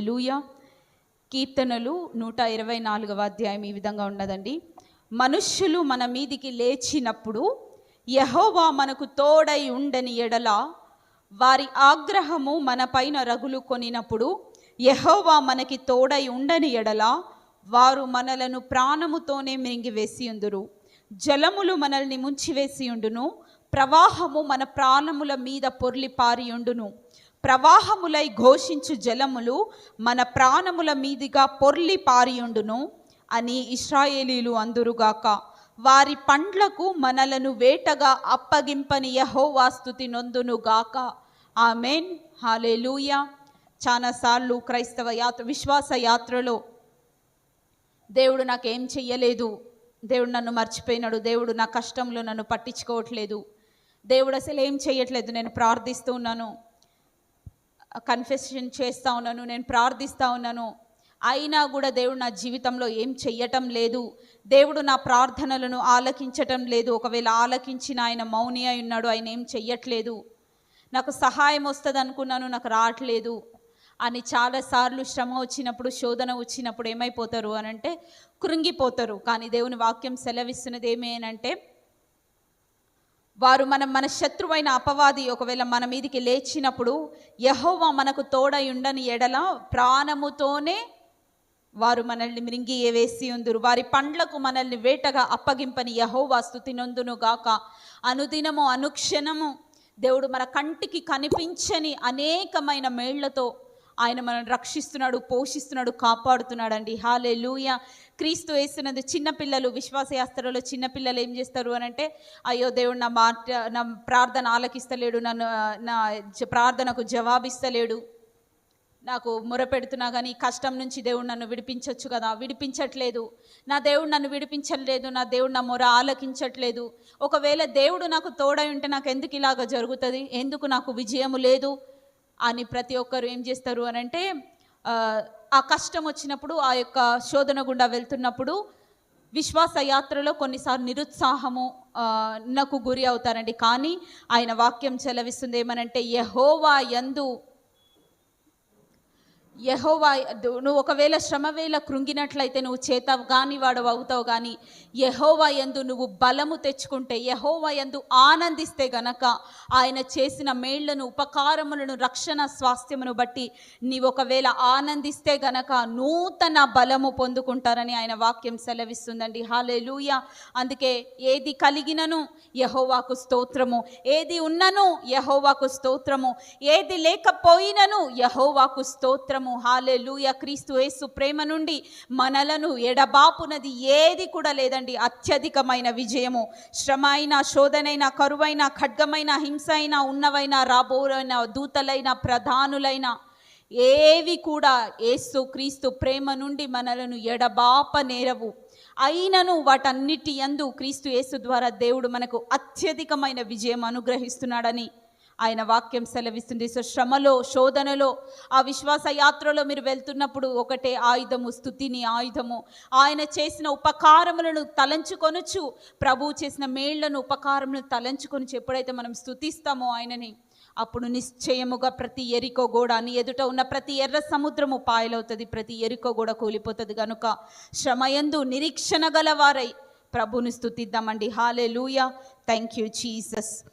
ఎలుయ కీర్తనలు నూట ఇరవై నాలుగవ అధ్యాయం ఈ విధంగా ఉన్నదండి. మనుష్యులు మన మీదికి లేచినప్పుడు యహోవా మనకు తోడై ఉండని ఎడల వారి ఆగ్రహము మన పైన రగులు కొనినప్పుడు యహోవా మనకి తోడై ఉండని ఎడల వారు మనలను ప్రాణముతోనే మింగివేసి ఉందురు. జలములు మనల్ని ముంచివేసి ఉండును. ప్రవాహము మన ప్రాణముల మీద పొర్లి పారియుండును ప్రవాహములై ఘోషించు జలములు మన ప్రాణముల మీదిగా పొర్లి పారియుండును అని ఇస్రాయేలీలు అందురుగాక. వారి పండ్లకు మనలను వేటగా అప్పగింపని యహోవాస్తుతి నొందునుగాక ఆమెన్. హాలేలూయ చాలాసార్లు క్రైస్తవ యాత్ర విశ్వాస యాత్రలో దేవుడు నాకేం చెయ్యలేదు. దేవుడు నన్ను మర్చిపోయినాడు. దేవుడు నా కష్టంలో నన్ను పట్టించుకోవట్లేదు. దేవుడు అసలు ఏం చేయట్లేదు నేను ప్రార్థిస్తూ ఉన్నాను. కన్ఫెషన్ చేస్తూ ఉన్నాను నేను ప్రార్థిస్తూ ఉన్నాను. అయినా కూడా దేవుడు నా జీవితంలో ఏం చెయ్యటం లేదు. దేవుడు నా ప్రార్థనలను ఆలకించటం లేదు. ఒకవేళ ఆలకించిన ఆయన మౌని అయి ఉన్నాడు ఆయన ఏం చెయ్యట్లేదు. నాకు సహాయం వస్తుంది అనుకున్నాను నాకు రావట్లేదు అని చాలాసార్లు శ్రమ వచ్చినప్పుడు శోధన వచ్చినప్పుడు ఏమైపోతారు అని అంటే కృంగిపోతారు. కానీ దేవుని వాక్యం సెలవిస్తున్నది ఏమేనంటే అని అంటే వారు మనం మన శత్రువైన అపవాది ఒకవేళ మన మీదికి లేచినప్పుడు యహోవా మనకు తోడై ఉండని ఎడల ప్రాణముతోనే వారు మనల్ని మృంగి వేసి ఉందురు. వారి పండ్లకు మనల్ని వేటగా అప్పగింపని యహోవా స్థుతినందును గాక. అనుదినము అనుక్షణము దేవుడు మన కంటికి కనిపించని అనేకమైన మేళ్ళతో ఆయన మనం రక్షిస్తున్నాడు పోషిస్తున్నాడు కాపాడుతున్నాడు అండి హాలే లూయ క్రీస్తు వేస్తున్నది చిన్నపిల్లలు విశ్వాసయాస్త్రలో చిన్నపిల్లలు ఏం చేస్తారు అని అంటే అయ్యో దేవుడు నా మాట నా ప్రార్థన ఆలకిస్తలేడు నన్ను నా ప్రార్థనకు జవాబిస్తలేడు. నాకు మొరపెడుతున్నా కానీ కష్టం నుంచి దేవుడు నన్ను విడిపించవచ్చు కదా. విడిపించట్లేదు. నా దేవుడు నన్ను విడిపించట్లేదు. నా దేవుడు నా మొర ఆలకించట్లేదు. ఒకవేళ దేవుడు నాకు తోడై ఉంటే నాకు ఎందుకు ఇలాగ జరుగుతుంది? ఎందుకు నాకు విజయము లేదు? అని ప్రతి ఒక్కరు ఏం చేస్తారు అని అంటే ఆ, కష్టం వచ్చినప్పుడు ఆ యొక్క శోధన గుండా వెళ్తున్నప్పుడు విశ్వాస యాత్రలో కొన్నిసార్లు నిరుత్సాహము నాకు గురి అవుతారండి. కానీ ఆయన వాక్యం చెలవిస్తుంది ఏమనంటే యహోవా యందు యహోవా నువ్వు ఒకవేళ శ్రమవేళ కృంగినట్లయితే నువ్వు చేత కానీ వాడు అవుతావు కానీ యహోవా యందు నువ్వు బలము తెచ్చుకుంటే యహోవా యందు ఆనందిస్తే గనక ఆయన చేసిన మేళ్ళను ఉపకారములను రక్షణ స్వాస్థ్యమును బట్టి నీవు ఒకవేళ ఆనందిస్తే గనక నూతన బలము పొందుకుంటారని ఆయన వాక్యం సెలవిస్తుందండి. హాలెలూయ అందుకే ఏది కలిగినను యహోవాకు స్తోత్రము ఏది ఉన్నను యహోవాకు స్తోత్రము ఏది లేకపోయినను యహోవాకు స్తోత్రము. హాలెలూయ క్రీస్తు యేసు ప్రేమ నుండి మనలను ఎడబాపునది ఏది కూడా లేదండి. అత్యధికమైన విజయము. శ్రమ అయినా శోధనైన కరువైన ఖడ్గమైన హింస అయినా ఉన్నవైన రాబోరైన దూతలైన ప్రధానులైన ఏవి కూడా ఏసు క్రీస్తు ప్రేమ నుండి మనలను ఎడబాప నేరవు. అయినను వాటన్నిటి యందు క్రీస్తు యేసు ద్వారా దేవుడు మనకు అత్యధికమైన విజయం అనుగ్రహిస్తున్నాడని ఆయన వాక్యం సెలవిస్తుంది. సో శ్రమలో శోధనలో ఆ విశ్వాస యాత్రలో మీరు వెళ్తున్నప్పుడు ఒకటే ఆయుధము స్థుతిని ఆయుధము. ఆయన చేసిన ఉపకారములను తలంచుకొనొచ్చు ప్రభువు చేసిన మేళ్ళను ఉపకారములను తలంచుకొనొచ్చు ఎప్పుడైతే మనం స్థుతిస్తామో ఆయనని అప్పుడు నిశ్చయముగా ప్రతి ఎరికో గోడ ఎదుట ఉన్న ప్రతి ఎర్ర సముద్రము పాయలవుతుంది. ప్రతి ఎరికో గోడ కూలిపోతుంది. కనుక శ్రమయందు నిరీక్షణ గలవారై ప్రభుని స్థుతిద్దామండి. హాలే లూయా థ్యాంక్ యూ జీసస్